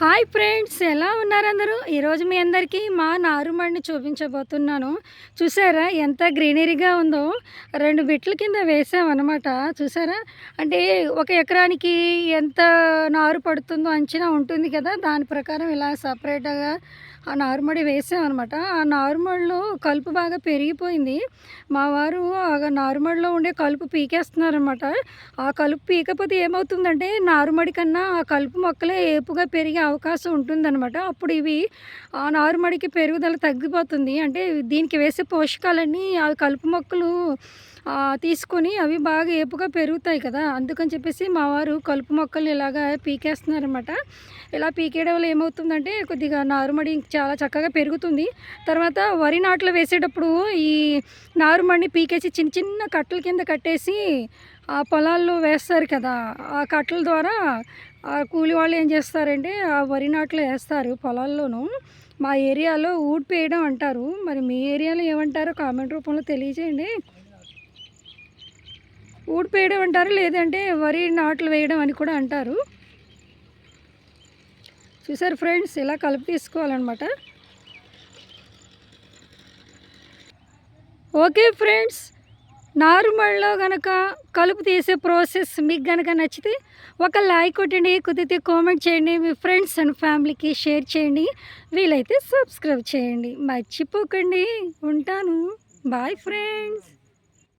Hi friends ఎలా ఉన్నారు అందరూ ఈరోజు మీ అందరికీ మా నారుమడిని చూపించబోతున్నాను. చూసారా ఎంత గ్రీనరీగా ఉందో? రెండు బిట్ల కింద వేసామన్నమాట. చూసారా? అంటే ఒక ఎకరానికి ఎంత నారు పడుతుందో అంచనా ఉంటుంది కదా? దాని ప్రకారం ఇలా సపరేట్గా ఆ నారుమడి వేసామన్నమాట. ఆ నారుమడిలో కలుపు బాగా పెరిగిపోయింది. మా వారు ఆ నారుమడిలో ఉండే కలుపు పీకేస్తున్నారనమాట ఆ కలుపు పీకపోతే ఏమవుతుందంటే నారుమడి కన్నా ఆ కలుపు మొక్కలే ఏపుగా పెరిగి అవకాశం ఉంటుందన్నమాట. అప్పుడు ఇవి ఆ నారుమడికి పెరుగుదల తగ్గిపోతుంది. అంటే దీనికి వేసే పోషకాలన్నీ ఆ కలుపు మొక్కలు తీసుకొని అవి బాగా ఏపుగా పెరుగుతాయి కదా. అందుకని చెప్పేసి మా వారు కలుపు మొక్కలు ఇలాగా పీకేస్తున్నారనమాట ఇలా పీకేయడం వల్ల ఏమవుతుందంటే కొద్దిగా నారుమడి చాలా చక్కగా పెరుగుతుంది. తర్వాత వరి నాట్లు వేసేటప్పుడు ఈ నారుమడిని పీకేసి చిన్న చిన్న కట్టల కింద కట్టేసి ఆ పొలాల్లో వేస్తారు కదా. ఆ కట్టల ద్వారా ఆ కూలి వాళ్ళు ఏం చేస్తారంటే ఆ వరి నాట్లు వేస్తారు పొలాల్లోనూ. మా ఏరియాలో ఊడ్పేయడం అంటారు. మరి మీ ఏరియాలో ఏమంటారో కామెంట్ రూపంలో తెలియజేయండి. ఊడిపేయడం అంటారు లేదంటే వరి నాట్లు వేయడం అని కూడా అంటారు. చూసారు ఫ్రెండ్స్ ఇలా కలిపి తీసుకోవాలన్నమాట. ఓకే ఫ్రెండ్స్ నార్మల్లో కనుక కలుపు తీసే ప్రాసెస్ మీకు కనుక నచ్చితే ఒక లైక్ కొట్టండి కుదిరితే కామెంట్ చేయండి మీ ఫ్రెండ్స్ అండ్ ఫ్యామిలీకి షేర్ చేయండి వీలైతే సబ్స్క్రైబ్ చేయండి. మర్చిపోకండి. ఉంటాను. Bye friends.